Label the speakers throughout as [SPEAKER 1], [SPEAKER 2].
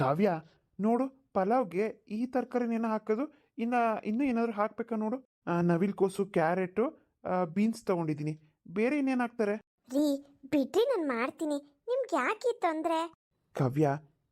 [SPEAKER 1] ಕಾವ್ಯ ನೋಡು ಪಲಾವ್ಗೆ ಈ ತರಕಾರಿನೇನ ಹಾಕೋದು ಇನ್ನು ಇನ್ನೂ ಏನಾದರೂ ಹಾಕ್ಬೇಕಾ ನೋಡು? ನವಿಲ್ ನವಿಲ್ಕೋಸು ಕ್ಯಾರೆಟು ಬೀನ್ಸ್ ತಗೊಂಡಿದ್ದೀನಿ. ಬೇರೆ ಇನ್ನೇನು ಹಾಕ್ತಾರೆ?
[SPEAKER 2] ರೀ ಬಿಡ್ರಿ ನಾನು ಮಾಡ್ತೀನಿ. ನಿಮ್ಗೆ ಯಾಕೆ ಈ ತೊಂದರೆ?
[SPEAKER 1] ಕವ್ಯ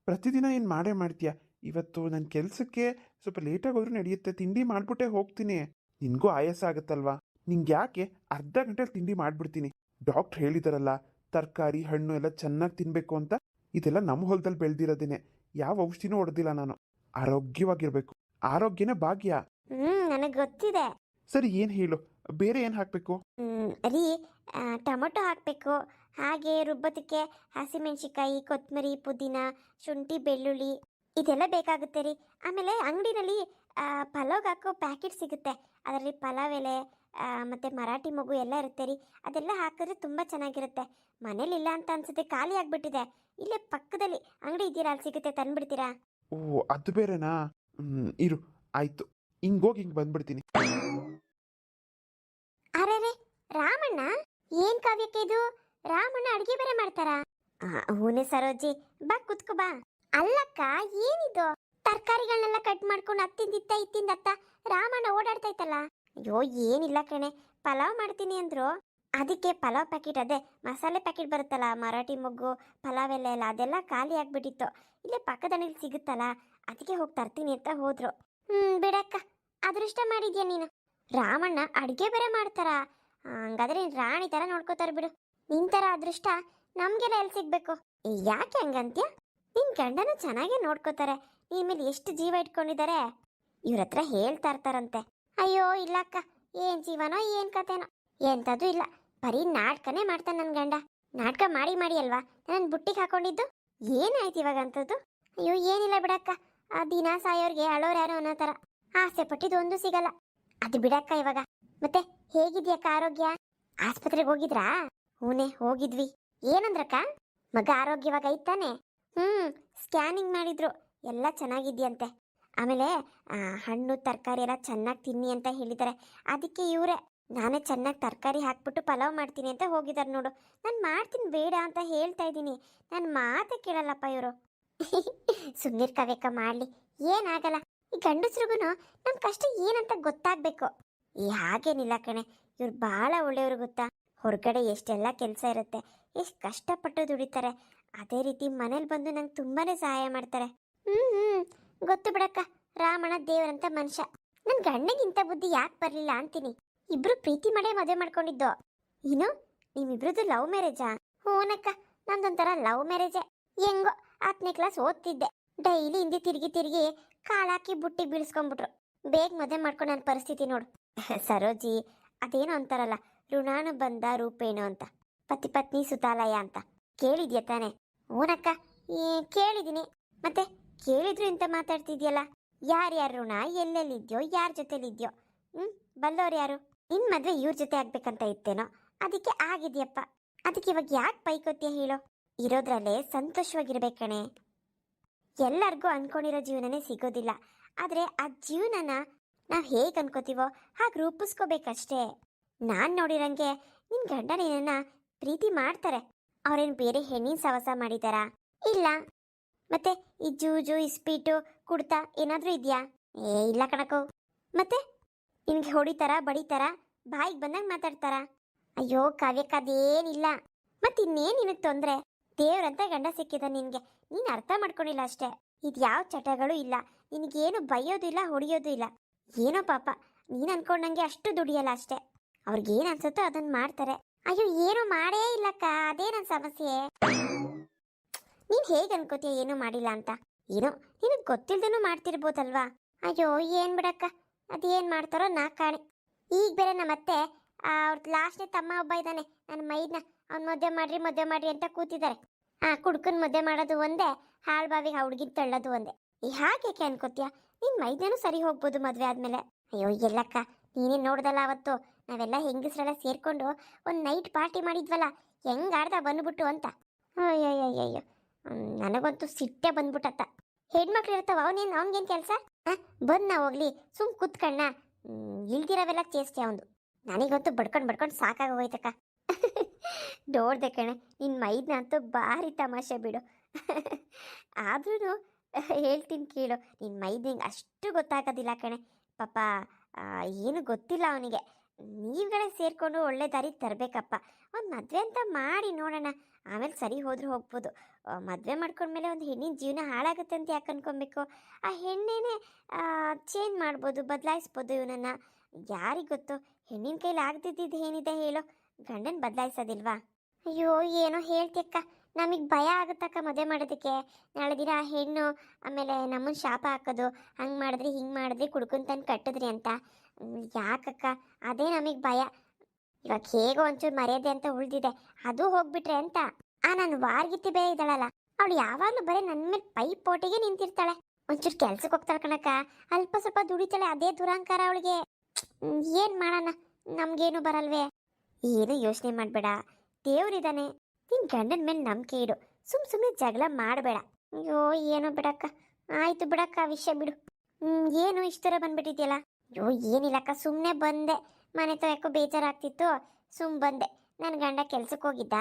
[SPEAKER 1] ಪ್ರತಿದಿನ ಏನು ಮಾಡೇ ಮಾಡ್ತೀಯ? ಇವತ್ತು ನನ್ನ ಕೆಲಸಕ್ಕೆ ಸ್ವಲ್ಪ ಲೇಟಾಗಿ ಹೋದ್ರೂ ನಡೆಯುತ್ತೆ ತಿಂಡಿ ಮಾಡಿಬಿಟ್ಟೆ ಹೋಗ್ತೀನಿ. ನಿನಗೂ ಆಯಾಸ ಆಗುತ್ತಲ್ವಾ? ನಿಂಗೆ ಯಾಕೆ ಅರ್ಧ ಗಂಟೆಲಿ ತಿಂಡಿ ಮಾಡಿಬಿಡ್ತೀನಿ? ಡಾಕ್ಟ್ರ್ ಹೇಳಿದಾರಲ್ಲ ತರಕಾರಿ ಹಣ್ಣು ಎಲ್ಲ ಚೆನ್ನಾಗಿ ತಿನ್ನಬೇಕು ಅಂತ. ಇದೆಲ್ಲ ನಮ್ಮ ಹೊಲದಲ್ಲಿ ಬೆಳೆದಿರೋದೇನೆ. ಯಾವ ಔಷಧಿನೂ ಹೊಡೆದಿಲ್ಲ ನಾನು. ಆರೋಗ್ಯವಾಗಿರ್ಬೇಕು. ಆರೋಗ್ಯನೇ ಭಾಗ್ಯ.
[SPEAKER 2] ಹ್ಞೂ ನನಗೆ ಗೊತ್ತಿದೆ.
[SPEAKER 1] ಸರಿ ಏನು ಹೇಳು? ಬೇರೆ ಏನು ಹಾಕಬೇಕು?
[SPEAKER 2] ಹ್ಮ್, ರೀ ಆ, ಟೊಮೊಟೊ ಹಾಕಬೇಕು. ಹಾಗೆ ರುಬ್ಬದಕ್ಕೆ ಹಸಿಮೆಣಸಿಕಾಯಿ ಕೊತ್ತಂಬರಿ ಪುದೀನ ಶುಂಠಿ ಬೆಳ್ಳುಳ್ಳಿ ಇದೆಲ್ಲ ಬೇಕಾಗುತ್ತೆ ರೀ. ಆಮೇಲೆ ಅಂಗಡಿನಲ್ಲಿ ಪಲಾವ್ಗೆ ಹಾಕೋ ಪ್ಯಾಕೆಟ್ ಸಿಗುತ್ತೆ. ಅದರಲ್ಲಿ ಪಲಾವ್ ಎಲೆ ಆ, ಮತ್ತೆ ಮರಾಠಿ ಮಗು ಎಲ್ಲ ಇರುತ್ತೆ ರೀ. ಅದೆಲ್ಲ ಹಾಕಿದ್ರೆ ತುಂಬ ಚೆನ್ನಾಗಿರುತ್ತೆ. ಮನೇಲಿ ಇಲ್ಲ ಅಂತ ಅನ್ಸುತ್ತೆ ಖಾಲಿ ಆಗ್ಬಿಟ್ಟಿದೆ. ಇಲ್ಲೇ ಪಕ್ಕದಲ್ಲಿ ಅಂಗಡಿ ಇದ್ದೀರಾ ಅಲ್ಲಿ ಸಿಗುತ್ತೆ ತಂದ್ಬಿಡ್ತೀರಾ
[SPEAKER 1] ಓ ಅದು ಬೇರೆನಾ? ಹ್ಮ್, ಇರು ಆಯ್ತು. ಹಿಂಗೋಗಿ ಹಿಂಗೆ ಬಂದ್ಬಿಡ್ತೀನಿ.
[SPEAKER 2] ಅರೆ ರಾಮಣ್ಣ? ಏನ್ ಕಾವ್ಯಕ್ಕೆ ಇದು? ರಾಮಣ್ಣ ಅಡಿಗೆ ಬೇರೆ ಮಾಡ್ತಾರಾ? ಹೂನೆ ಸರೋಜಿ ಬಾ ಕುತ್ಕೋ ಬಾ. ಅಲ್ಲಕ್ಕ ಏನಿದು? ತರಕಾರಿಗಳನ್ನೆಲ್ಲ ಕಟ್ ಮಾಡ್ಕೊಂಡು ಅತ್ತಿಂದಿತ್ತ ಇತ್ತಿಂದತ್ತ ರಾಮಣ್ಣ ಓಡಾಡ್ತಾ ಇತ್ತಲ್ಲ? ಅಯ್ಯೋ ಏನಿಲ್ಲ ಕಣೆ. ಪಲಾವ್ ಮಾಡ್ತೀನಿ ಅಂದ್ರು. ಅದಕ್ಕೆ ಪಲಾವ್ ಪ್ಯಾಕೆಟ್ ಅದೇ, ಮಸಾಲೆ ಪ್ಯಾಕೆಟ್ ಬರುತ್ತಲ್ಲ, ಮರಾಠಿ ಮೊಗ್ಗು, ಪಲಾವ್ ಎಲ್ಲ ಎಲ್ಲ, ಅದೆಲ್ಲ ಖಾಲಿ ಆಗ್ಬಿಟ್ಟಿತ್ತು. ಇಲ್ಲೇ ಪಕ್ಕದ ಸಿಗುತ್ತಲ್ಲ, ಅದಕ್ಕೆ ಹೋಗಿ ತರ್ತೀನಿ ಅಂತ ಹೋದ್ರು. ಹ್ಮ್, ಬಿಡಕ್ಕ, ಅದೃಷ್ಟ ಮಾಡಿದ್ಯಾ ನೀನು? ರಾಮಣ್ಣ ಅಡುಗೆ ಬೇರೆ ಮಾಡ್ತಾರಾ. ಹಂಗಾದ್ರೆ ರಾಣಿ ಥರ ನೋಡ್ಕೋತಾರ ಬಿಡು. ನಿನ್ ಥರ ಅದೃಷ್ಟ ನಮಗೆಲ್ಲ ಎಲ್ಲಿ ಸಿಗಬೇಕು? ಯಾಕೆ ಹಂಗಂತ್ಯ? ನಿನ್ ಗಂಡನ ಚೆನ್ನಾಗೇ ನೋಡ್ಕೋತಾರೆ. ನಿನ್ ಮೇಲೆ ಎಷ್ಟು ಜೀವ ಇಟ್ಕೊಂಡಿದ್ದಾರೆ ಇವ್ರ ಹತ್ರ ಹೇಳ್ತಾ ಇರ್ತಾರಂತೆ. ಅಯ್ಯೋ, ಇಲ್ಲಕ್ಕ, ಏನ್ ಜೀವನೋ, ಏನ್ ಕತೆನೋ ಎಂಥದ್ದು ಇಲ್ಲ. ಬರೀ ನಾಟಕನೇ ಮಾಡ್ತಾನೆ ನನ್ನ ಗಂಡ. ನಾಟಕ ಮಾಡಿ ಮಾಡಿ ಅಲ್ವಾ? ನನ್ನ ಬುಟ್ಟಿಗೆ ಹಾಕೊಂಡಿದ್ದು? ಏನಾಯ್ತು ಇವಾಗ ಅಂಥದ್ದು ಅಯ್ಯೋ, ಏನಿಲ್ಲ ಬಿಡಕ್ಕ. ಆ ದಿನ ಸಾಯೋರ್ಗೆ ಅಳೋರು ಯಾರು ಅನ್ನೋ ಥರ. ಆಸೆ ಪಟ್ಟಿದ್ದು ಒಂದು ಸಿಗಲ್ಲ. ಅದು ಬಿಡಕ್ಕ ಇವಾಗ. ಮತ್ತೆ ಹೇಗಿದ್ಯಕ್ಕ ಆರೋಗ್ಯ? ಆಸ್ಪತ್ರೆಗೆ ಹೋಗಿದ್ರಾ? ಹೂನೆ, ಹೋಗಿದ್ವಿ. ಏನಂದ್ರಕ್ಕ? ಮಗ ಆರೋಗ್ಯವಾಗ ಐತಾನೆ ಹ್ಮ್, ಸ್ಕ್ಯಾನಿಂಗ್ ಮಾಡಿದ್ರು. ಎಲ್ಲ ಚೆನ್ನಾಗಿದ್ಯಂತೆ. ಆಮೇಲೆ ಹಣ್ಣು, ತರಕಾರಿ ಎಲ್ಲ ಚೆನ್ನಾಗಿ ತಿನ್ನಿ ಅಂತ ಹೇಳಿದ್ದಾರೆ. ಅದಕ್ಕೆ ಇವರೇ. ನಾನೇ ಚೆನ್ನಾಗಿ ತರಕಾರಿ ಹಾಕ್ಬಿಟ್ಟು ಪಲಾವ್ ಮಾಡ್ತೀನಿ ಅಂತ ಹೋಗಿದ್ದಾರೆ ನೋಡು. ನಾನು ಮಾಡ್ತೀನಿ ಬೇಡ ಅಂತ ಹೇಳ್ತಾ ಇದ್ದೀನಿ. ನನ್ನ ಮಾತೇ ಕೇಳಲ್ಲಪ್ಪ ಇವರು. ಸುಮ್ಮನಿರ್ ಕವೇಕ, ಮಾಡಲಿ. ಏನಾಗಲ್ಲ ಈ ಗಂಡಸ್ರಿಗೂ ನಮ್ಮ ಕಷ್ಟ ಏನಂತ ಗೊತ್ತಾಗಬೇಕು. ಈ ಹಾಗೇನಿಲ್ಲ ಕಣೆ. ಇವ್ರು ಭಾಳ ಒಳ್ಳೆಯವ್ರು ಗೊತ್ತಾ? ಹೊರಗಡೆ ಎಷ್ಟೆಲ್ಲ ಕೆಲಸ ಇರುತ್ತೆ. ಎಷ್ಟು ಕಷ್ಟಪಟ್ಟು ದುಡಿತಾರೆ. ಅದೇ ರೀತಿ ಮನೇಲಿ ಬಂದು ನಂಗೆ ತುಂಬಾ ಸಹಾಯ ಮಾಡ್ತಾರೆ. ಹ್ಞೂ ಹ್ಞೂ ಗೊತ್ತು ಬಿಡಕ್ಕ. ರಾಮಣ್ಣ ದೇವರಂತ ಮನುಷ್ಯ. ನನ್ನ ಗಂಡಗಿಂತ ಬುದ್ಧಿ ಯಾಕೆ ಬರಲಿಲ್ಲ ಅಂತೀನಿ. ಇಬ್ರು ಪ್ರೀತಿ ಮಾಡೇ ಮದುವೆ ಮಾಡ್ಕೊಂಡಿದ್ದು. ಏನು ನಿಮ್ಮಿಬ್ರದ್ದು ಲವ್ ಮ್ಯಾರೇಜಾ ಹೂನಕ್ಕ ನಂದೊಂಥರ ಲವ್ ಮ್ಯಾರೇಜೆ ಹೆಂಗೋ ಹತ್ತನೇ ಕ್ಲಾಸ್ ಓದ್ತಿದ್ದೆ. ಡೈಲಿ ಹಿಂದೆ ತಿರುಗಿ ತಿರುಗಿ ಕಾಳಾಕಿ ಬುಟ್ಟಿ ಬೀಳ್ಸ್ಕೊಂಡ್ಬಿಟ್ರು ಬೇಗ ಮದುವೆ ಮಾಡ್ಕೊಂಡು ನನ್ನ ಪರಿಸ್ಥಿತಿ ನೋಡು. ಸರೋಜಿ, ಅದೇನೋ ಅಂತಾರಲ್ಲ ಋಣಾನು ಬಂದ ರೂಪೇಣು ಅಂತ, ಪತಿ ಪತ್ನಿ ಸುತಾಲಯ ಅಂತ. ಕೇಳಿದ್ಯಾ ತಾನೆ? ಓನಕ್ಕ ಕೇಳಿದ್ದೀನಿ. ಮತ್ತೆ ಕೇಳಿದ್ರು ಇಂತ ಮಾತಾಡ್ತಿದ್ಯಲ್ಲ? ಯಾರ್ಯಾರು ಋಣ ಎಲ್ಲೆಲ್ಲಿದ್ಯೋ, ಯಾರ ಜೊತೆಲಿದ್ಯೋ? ಹ್ಞೂ ಬಲ್ಲೋರು ಯಾರು? ನಿನ್ ಮದ್ವೆ ಇವ್ರ ಜೊತೆ ಆಗ್ಬೇಕಂತ ಇತ್ತೇನೋ ಅದಕ್ಕೆ ಆಗಿದ್ಯಪ್ಪ. ಅದಕ್ಕೆ ಇವಾಗ ಯಾಕೆ ಬೈಕೋತ್ಯ ಹೇಳೋ? ಇರೋದ್ರಲ್ಲೇ ಸಂತೋಷವಾಗಿರ್ಬೇಕಣೆ ಎಲ್ಲರಿಗೂ ಅನ್ಕೊಂಡಿರೋ ಜೀವನನೇ ಸಿಗೋದಿಲ್ಲ. ಆದರೆ ಆ ಜೀವನನ ನಾವು ಹೇಗೆ ಅನ್ಕೋತೀವೋ, ಹಾಗೆ ರೂಪಿಸ್ಕೋಬೇಕಷ್ಟೇ. ನಾನು ನೋಡಿರಂಗೆ ನಿನ್ ಗಂಡ ಪ್ರೀತಿ ಮಾಡ್ತಾರೆ. ಅವ್ರೇನು ಬೇರೆ ಹೆಣ್ಣಿನ ಸವಸ ಮಾಡಿದಾರಾ? ಇಲ್ಲ. ಮತ್ತೆ ಈ ಜೂಜು, ಇಸ್ಪೀಟು, ಕುಡ್ತಾ ಏನಾದರೂ ಇದೆಯಾ? ಏ, ಇಲ್ಲ ಕಣಕು. ಮತ್ತೆ? ನಿನಗೆ ಹೊಡಿತಾರ, ಬಡಿತಾರ? ಬಾಯಿಗೆ ಬಂದಂಗೆ ಮಾತಾಡ್ತಾರ? ಅಯ್ಯೋ ಕಾವ್ಯಕ್ಕ ಅದೇನಿಲ್ಲ ಮತ್ತೆ ಇನ್ನೇನು ನಿನಗೆ ತೊಂದರೆ? ದೇವ್ರಂತ ಗಂಡ ಸಿಕ್ಕಿದ ನಿನಗೆ. ನೀನು ಅರ್ಥ ಮಾಡ್ಕೊಂಡಿಲ್ಲ ಅಷ್ಟೇ. ಇದು ಯಾವ ಚಟಗಳು ಇಲ್ಲ. ನಿನಗೇನು ಬೈಯೋದು ಇಲ್ಲ, ಹೊಡಿಯೋದು ಇಲ್ಲ. ಏನೋ ಪಾಪ. ನೀನು ಅನ್ಕೊಂಡಂಗೆ ಅಷ್ಟು ದುಡಿಯಲ್ಲ ಅಷ್ಟೇ. ಅವ್ರಿಗೇನು ಅನ್ಸುತ್ತೋ ಅದನ್ನ ಮಾಡ್ತಾರೆ. ಅಯ್ಯೋ, ಏನು ಮಾಡೇ ಇಲ್ಲಕ್ಕ ಅದೇ ನನ್ನ ಸಮಸ್ಯೆ. ನೀನು ಹೇಗೆ ಅನ್ಕೋತೀಯ ಏನೂ ಮಾಡಿಲ್ಲ ಅಂತ? ಏನೋ, ನಿನಗೆ ಗೊತ್ತಿಲ್ದೇನೂ ಮಾಡ್ತಿರ್ಬೋದಲ್ವಾ? ಅಯ್ಯೋ, ಏನು ಬಿಡಕ್ಕ? ಅದೇನು ಮಾಡ್ತಾರೋ ನಾ ಕಾಣೆ. ಈಗ ಬೇರೆ ನಮ್ಮ ಅತ್ತೆ ಅವ್ರ ಲಾಸ್ಟ್ನೇ ತಮ್ಮ ಒಬ್ಬ ಇದ್ದಾನೆ. ನನ್ನ ಮೈದ್ನ, ಅವ್ನು ಮದುವೆ ಮಾಡ್ರಿ ಮದುವೆ ಮಾಡ್ರಿ ಅಂತ ಕೂತಿದ್ದಾರೆ. ಆ ಕುಡ್ಕನ್ ಮದುವೆ ಮಾಡೋದು ಒಂದೇ, ಹಾಳು ಬಾವಿಗೆ ಹುಡುಗಿನ ತಳ್ಳೋದು ಒಂದೇ. ಈ ಹಾಗೇಕೆ ಅನ್ಕೋತೀಯ? ನಿನ್ನ ಮೈದ್ನೂ ಸರಿ ಹೋಗ್ಬೋದು ಮದುವೆ ಆದಮೇಲೆ. ಅಯ್ಯೋ, ಎಲ್ಲಕ್ಕ, ನೀನೇ ನೋಡ್ದಲ್ಲ ಅವತ್ತು. ನಾವೆಲ್ಲ ಹೆಂಗಸ್ರೆಲ್ಲ ಸೇರ್ಕೊಂಡು ಒಂದು ನೈಟ್ ಪಾರ್ಟಿ ಮಾಡಿದ್ವಲ್ಲ, ಹೆಂಗ್ ಆಡ್ದ ಬಂದ್ಬಿಟ್ಟು ಅಂತ. ಅಯ್ಯಯ್ಯಯ್ಯಯ್ಯೋ ನನಗಂತೂ ಸಿಟ್ಟೆ ಬಂದ್ಬಿಟ್ಟತ್ತ. ಹೆಣ್ಮಕ್ಳು ಇರ್ತಾವ, ಅವನೇನು, ಅವ್ನಿಗೇನು ಕೆಲಸ? ಬಂದ್ ಹೋಗ್ಲಿ. ಸುಮ್ ಕೂತ್ಕಣ್ಣ ಇಲ್ದಿರವೆಲ್ಲ ಚೇಷ್ಟೆ ಅವನು ನನಗಂತೂ ಬಡ್ಕೊಂಡು ಬಡ್ಕೊಂಡು ಸಾಕಾಗಿ ಹೋಯ್ತಕ್ಕ ನೋಡ್ದೆ ಕಣೆ ನಿನ್ನ ಮೈದ್ನ ಅಂತೂ ಭಾರಿ ತಮಾಷೆ ಬಿಡು. ಆದ್ರೂ ಹೇಳ್ತೀನಿ ಕೇಳು, ನಿನ್ ಮೈದ್ ನಿಂಗೆ ಅಷ್ಟು ಗೊತ್ತಾಗೋದಿಲ್ಲ ಕಣೆ. ಪಾಪ ಏನು ಗೊತ್ತಿಲ್ಲ ಅವನಿಗೆ. ನೀವುಗಳೇ ಸೇರಿಕೊಂಡು ಒಳ್ಳೆ ದಾರಿ ತರಬೇಕಪ್ಪ. ಒಂದು ಮದುವೆ ಅಂತ ಮಾಡಿ ನೋಡೋಣ. ಆಮೇಲೆ ಸರಿ ಹೋದ್ರೆ ಹೋಗ್ಬೋದು. ಮದುವೆ ಮಾಡ್ಕೊಂಡ್ಮೇಲೆ ಒಂದು ಹೆಣ್ಣಿನ ಜೀವನ ಹಾಳಾಗುತ್ತೆ ಅಂತ ಯಾಕೆ ಅನ್ಕೊಬೇಕು? ಆ ಹೆಣ್ಣೇನೆ ಚೇಂಜ್ ಮಾಡ್ಬೋದು, ಬದಲಾಯಿಸ್ಬೋದು ಇವನನ್ನು. ಯಾರಿಗೆ ಗೊತ್ತು? ಹೆಣ್ಣಿನ ಕೈಲಿ ಆಗ್ತಿದ್ದಿದ್ದು ಏನಿದೆ ಹೇಳೋ? ಗಂಡನ ಬದಲಾಯಿಸೋದಿಲ್ವಾ? ಅಯ್ಯೋ, ಏನೋ ಹೇಳ್ತಿಯಕ್ಕ ನಮಗೆ ಭಯ ಆಗುತ್ತಕ್ಕ ಮದುವೆ ಮಾಡೋದಕ್ಕೆ. ನಾಳೆ ದಿನ ಆ ಹೆಣ್ಣು, ಆಮೇಲೆ ನಮ್ಮನ್ನು ಶಾಪ ಹಾಕೋದು, ಹಂಗೆ ಮಾಡಿದ್ರಿ, ಹಿಂಗೆ ಮಾಡಿದ್ರಿ ಕುಡ್ಕೊಂತಂದು ಕಟ್ಟಿದ್ರಿ ಅಂತ. ಯಾಕಕ್ಕ ಅದೇ ನಮಗೆ ಭಯ. ಇವಾಗ ಹೇಗೋ ಒಂಚೂರು ಮರ್ಯಾದೆ ಅಂತ ಉಳಿದಿದೆ. ಅದು ಹೋಗ್ಬಿಟ್ರೆ ಅಂತ. ಆ ನಾನು ವಾರ್ಗಿತ್ತಿ ಬೇರೆ ಇದ್ದಾಳಲ್ಲ, ಅವಳು ಯಾವಾಗಲೂ ಬರೀ ನನ್ನ ಮೇಲೆ ಪೈ ಪೋಟಿಗೆ ನಿಂತಿರ್ತಾಳೆ. ಒಂಚೂರು ಕೆಲ್ಸಕ್ಕೆ ಹೋಗ್ತಾಳೆ ಕಣಕ್ಕ, ಅಲ್ಪ ಸ್ವಲ್ಪ ದುಡಿತಾಳೆ ಅದೇ ದುರಾಂಕಾರ ಅವಳಿಗೆ. ಏನು ಮಾಡೋಣ, ನಮಗೇನು ಬರಲ್ವೇ? ಏನು ಯೋಚನೆ ಮಾಡಬೇಡ ದೇವ್ರಿದ್ದಾನೆ ನಿನ್ ಗಂಡನ ಮೇಲೆ ನಂಬಿಕೆ ಇಡು, ಸುಮ್ ಸುಮ್ಮನೆ ಜಗಳ ಮಾಡಬೇಡ. ಅಯ್ಯೋ, ಏನೋ ಬಿಡಕ್ಕ, ಆಯ್ತು ಬಿಡಕ್ಕ ವಿಷಯ ಬಿಡು. ಏನು ಇಷ್ಟರ ಬಂದ್ಬಿಟ್ಟಿದ್ಯಲ್ಲ? ಅಯ್ಯೋ ಏನಿಲ್ಲಕ್ಕ ಸುಮ್ಮನೆ ಬಂದೆ. ಮನೆ ತೋ ಯಾಕೋ ಬೇಜಾರಾಗ್ತಿತ್ತು, ಸುಮ್ ಬಂದೆ. ನನ್ನ ಗಂಡ ಕೆಲ್ಸಕ್ಕೆ ಹೋಗಿದ್ದ.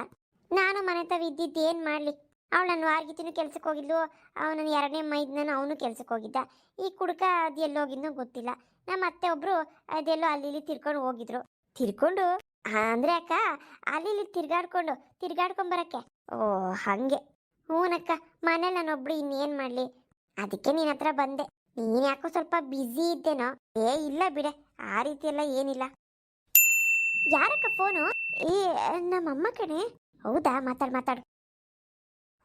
[SPEAKER 2] ನಾನು ಮನೆ ತಾವ ಇದ್ದಿದ್ದು ಏನು ಮಾಡಲಿ? ಅವಳು ನನ್ನ ವಾರ್ಗಿತಿನೂ ಕೆಲ್ಸಕ್ಕೆ ಹೋಗಿದ್ಲು ಅವನ ಎರಡನೇ ಮೈದ್ನೂ ಅವನು ಕೆಲ್ಸಕ್ಕೆ ಹೋಗಿದ್ದ. ಈ ಕುಡ್ಕ ಅದು ಎಲ್ಲೋಗಿದ್ನೋ ಗೊತ್ತಿಲ್ಲ. ನಮ್ಮ ಅತ್ತೆ ಒಬ್ರು ಅದೆಲ್ಲೋ ಅಲ್ಲಿ ಇಲ್ಲಿ ತಿರ್ಕೊಂಡು ಹೋಗಿದ್ರು. ತಿರ್ಕೊಂಡು? ಅಂದ್ರೆ ಅಕ್ಕ ಅಲ್ಲಿ ಇಲ್ಲಿ ತಿರ್ಗಾಡ್ಕೊಂಡು, ತಿರ್ಗಾಡ್ಕೊಂಡ್ ಬರಕ್ಕೆ? ಓ, ಹಂಗೆ. ಹೂನಕ್ಕ, ಮನೇಲಿ ನಾನೊಬ್ಳು ಇನ್ನೇನ್ ಮಾಡ್ಲಿ? ಅದಕ್ಕೆ ನಿನ್ನ ಹತ್ರ ಬಂದೆ. ನೀನ್ ಯಾಕೋ ಸ್ವಲ್ಪ ಬ್ಯುಸಿ ಇದ್ದೇನೋ? ಏ, ಇಲ್ಲ ಬಿಡೆ, ಆ ರೀತಿ ಎಲ್ಲ ಏನಿಲ್ಲ. ಯಾರಕ್ಕ ಫೋನು? ಏ ನಮ್ಮಮ್ಮ ಕಣೆ. ಹೌದಾ? ಮಾತಾಡ್, ಮಾತಾಡು.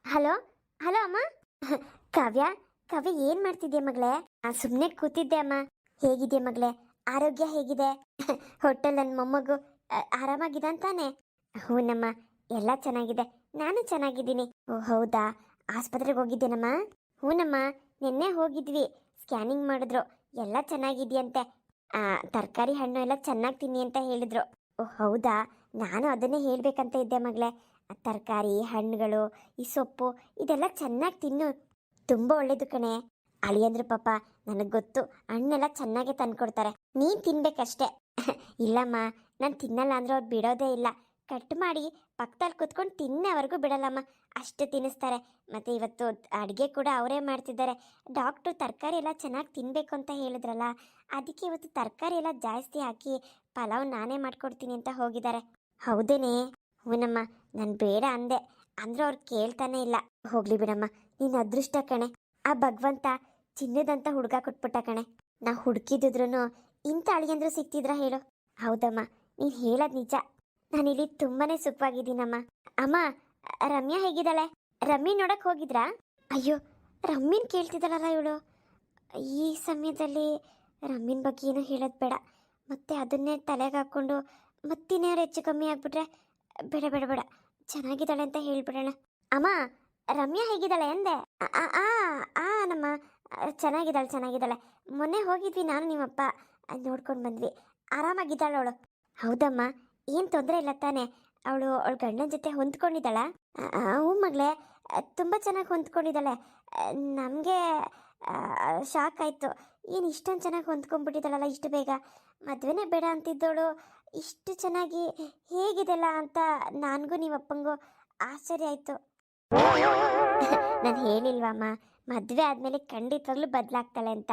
[SPEAKER 2] ಹಲೋ? ಹಲೋ ಅಮ್ಮ? ಕಾವ್ಯ ಕಾವ್ಯ ಏನ್ ಮಾಡ್ತಿದ್ದೆ ಮಗಳೇ? ನಾನು ಸುಮ್ನೆ ಕೂತಿದ್ದೆ ಅಮ್ಮ. ಹೇಗಿದೆ ಮಗಳೇ? ಆರೋಗ್ಯ ಹೇಗಿದೆ? ಹೋಟೆಲ್ ನನ್ನ ಮೊಮ್ಮಗು ಆರಾಮಾಗಿದೆ ಅಂತಾನೆ? ಹೂನಮ್ಮ ಎಲ್ಲ ಚೆನ್ನಾಗಿದೆ. ನಾನು ಚೆನ್ನಾಗಿದ್ದೀನಿ. ಓ, ಹೌದಾ? ಆಸ್ಪತ್ರೆಗೆ ಹೋಗಿದ್ದೇನಮ್ಮ? ಹೂನಮ್ಮ ನಿನ್ನೆ ಹೋಗಿದ್ವಿ. ಸ್ಕ್ಯಾನಿಂಗ್ ಮಾಡಿದ್ರು. ಎಲ್ಲ ಚೆನ್ನಾಗಿದೆಯಂತೆ. ತರಕಾರಿ ಹಣ್ಣು ಎಲ್ಲ ಚೆನ್ನಾಗಿ ತಿನ್ನಿ ಅಂತ ಹೇಳಿದ್ರು. ಓ ಹೌದಾ? ನಾನು ಅದನ್ನೇ ಹೇಳಬೇಕಂತ ಇದ್ದೆ ಮಗಳೇ. ತರಕಾರಿ, ಹಣ್ಣುಗಳು, ಈ ಸೊಪ್ಪು, ಇದೆಲ್ಲ ಚೆನ್ನಾಗಿ ತಿನ್ನು. ತುಂಬ ಒಳ್ಳೇದು ಕಣೆ. ಅಳಿಯಂದ್ರು ಪಾಪ ನನಗೆ ಗೊತ್ತು, ಹಣ್ಣೆಲ್ಲ ಚೆನ್ನಾಗೆ ತಂದ್ಕೊಡ್ತಾರೆ. ನೀನು ತಿನ್ಬೇಕಷ್ಟೆ. ಇಲ್ಲಮ್ಮ, ನಾನು ತಿನ್ನಲ್ಲ ಅಂದ್ರೆ ಅವ್ರು ಬಿಡೋದೇ ಇಲ್ಲ. ಕಟ್ ಮಾಡಿ ಪಕ್ಕದಲ್ಲಿ ಕುತ್ಕೊಂಡು ತಿನ್ನೋವರೆಗೂ ಬಿಡಲ್ಲಮ್ಮ. ಅಷ್ಟು ತಿನ್ನಿಸ್ತಾರೆ. ಮತ್ತು ಇವತ್ತು ಅಡುಗೆ ಕೂಡ ಅವರೇ ಮಾಡ್ತಿದ್ದಾರೆ. ಡಾಕ್ಟ್ರು ತರಕಾರಿ ಎಲ್ಲ ಚೆನ್ನಾಗಿ ತಿನ್ನಬೇಕು ಅಂತ ಹೇಳಿದ್ರಲ್ಲ, ಅದಕ್ಕೆ ಇವತ್ತು ತರಕಾರಿ ಎಲ್ಲ ಜಾಸ್ತಿ ಹಾಕಿ ಪಲಾವ್ ನಾನೇ ಮಾಡ್ಕೊಡ್ತೀನಿ ಅಂತ ಹೋಗಿದ್ದಾರೆ. ಹೌದೇನೆ? ಹೂನಮ್ಮ, ನಾನು ಬೇಡ ಅಂದೆ. ಅಂದ್ರೆ ಅವ್ರು ಕೇಳ್ತಾನೆ ಇಲ್ಲ. ಹೋಗ್ಲಿ ಬಿಡಮ್ಮ, ನೀನು ಅದೃಷ್ಟ ಕಣೆ. ಆ ಭಗವಂತ ಚಿನ್ನದಂತ ಹುಡುಗ ಕೊಟ್ಬಿಟ್ಟ ಕಣೆ. ನಾ ಹುಡುಕಿದ್ರು ಇಂಥ ಅಳಿಯಂದ್ರು ಸಿಕ್ತಿದ್ರ ಹೇಳು. ಹೌದಮ್ಮ, ನೀನು ಹೇಳದ್ ನಿಜ. ನಾನಿಲ್ಲಿ ತುಂಬಾನೇ ಸುಖವಾಗಿದ್ದೀನಮ್ಮ ಅಮ್ಮ, ರಮ್ಯಾ ಹೇಗಿದ್ದಾಳೆ? ರಮ್ಯ ನೋಡಕ್ ಹೋಗಿದ್ರಾ? ಅಯ್ಯೋ, ರಮ್ಯನ್ ಕೇಳ್ತಿದ್ದಾಳಲ್ಲ ಇವಳು. ಈ ಸಮಯದಲ್ಲಿ ರಮ್ಯನ್ ಬಗ್ಗೆ ಏನು ಹೇಳೋದು ಬೇಡ. ಮತ್ತೆ ಅದನ್ನೇ ತಲೆಗೆ ಹಾಕ್ಕೊಂಡು ಮತ್ತಿನ್ಯಾರು ಹೆಚ್ಚು ಕಮ್ಮಿ ಆಗ್ಬಿಟ್ರೆ ಬೇಡ ಬೇಡ ಬೇಡ. ಚೆನ್ನಾಗಿದ್ದಾಳೆ ಅಂತ ಹೇಳ್ಬಿಡೋಣ. ಅಮ್ಮ ರಮ್ಯಾ ಹೇಗಿದ್ದಾಳೆ ಅಂದೆ? ಆ, ಆ, ನಮ್ಮ ಚೆನ್ನಾಗಿದ್ದಾಳೆ ಚೆನ್ನಾಗಿದ್ದಾಳೆ. ಮೊನ್ನೆ ಹೋಗಿದ್ವಿ ನಾನು ನಿಮ್ಮಪ್ಪ. ನೋಡ್ಕೊಂಡು ಬಂದ್ವಿ. ಆರಾಮಾಗಿದ್ದಾಳೆ ಅವಳು. ಹೌದಮ್ಮ ಏನು ತೊಂದರೆ ಇಲ್ಲ ತಾನೆ. ಅವಳು ಅವಳ ಗಂಡನ ಜೊತೆ ಹೊಂದ್ಕೊಂಡಿದ್ದಾಳ. ಹ್ಞೂ ಮಗಳೇ. ತುಂಬ ಚೆನ್ನಾಗಿ ಹೊಂದ್ಕೊಂಡಿದ್ದಾಳೆ. ನಮಗೆ ಶಾಕ್ ಆಯಿತು ಏನು ಇಷ್ಟೊಂದು ಚೆನ್ನಾಗಿ ಹೊಂದ್ಕೊಂಡ್ಬಿಟ್ಟಿದ್ದಾಳಲ್ಲ ಇಷ್ಟು ಬೇಗ? ಮದುವೆನೇ ಬೇಡ ಅಂತಿದ್ದವಳು ಇಷ್ಟು ಚೆನ್ನಾಗಿ ಹೇಗಿದೆಲ್ಲ ಅಂತ ನನಗೂ ನಿಮ್ಮ ಅಪ್ಪಂಗೂ ಆಶ್ಚರ್ಯ ಆಯಿತು. ನಾನು ಹೇಳಿಲ್ವಮ್ಮ ಮದುವೆ ಆದಮೇಲೆ ಖಂಡಿತವಾಗ್ಲೂ ಬದಲಾಗ್ತಾಳೆ ಅಂತ.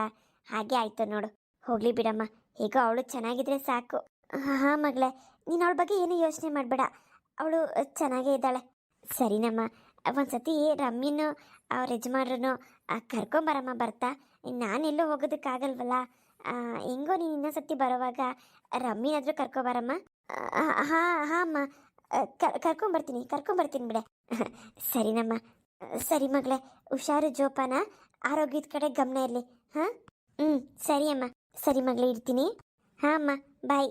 [SPEAKER 2] ಹಾಗೆ ಆಯಿತು ನೋಡು. ಹೋಗ್ಲಿ ಬಿಡಮ್ಮ. ಹೇಗೋ ಅವಳು ಚೆನ್ನಾಗಿದ್ರೆ ಸಾಕು. ಹಾಂ ಮಗಳೇ, ನೀನು ಅವಳ ಬಗ್ಗೆ ಏನೂ ಯೋಚನೆ ಮಾಡಬೇಡ. ಅವಳು ಚೆನ್ನಾಗೇ ಇದ್ದಾಳೆ. ಸರಿನಮ್ಮ. ಒಂದ್ಸತಿ ರಮ್ಯನು ಅವ್ರ ಯಜಮಾನ್ರನ್ನು ಕರ್ಕೊಂಬರಮ್ಮ ಬರ್ತಾ ನಾನೆಲ್ಲೂ ಹೋಗೋದಕ್ಕಾಗಲ್ವಲ್ಲ? ಹೆಂಗೋ ನೀನು ಇನ್ನೊಂದ್ಸತಿ ಬರೋವಾಗ ರಮ್ಯನಾದರೂ ಕರ್ಕೊಬಾರಮ್ಮ? ಹಾಂ ಹಾಂ ಕರ್, ಕರ್ಕೊಂಬರ್ತೀನಿ ಕರ್ಕೊಂಬರ್ತೀನಿ ಬಿಡೆ. ಸರಿನಮ್ಮ. ಸರಿ ಮಗಳೇ, ಹುಷಾರು ಜೋಪಾನ. ಆರೋಗ್ಯದ ಕಡೆ ಗಮನ ಇರಲಿ. ಹಾಂ? ಹ್ಞೂ ಸರಿ ಅಮ್ಮ. ಸರಿ ಮಗಳೇ ಇರ್ತೀನಿ ಹಾಂ, ಅಮ್ಮ. ಬಾಯ್.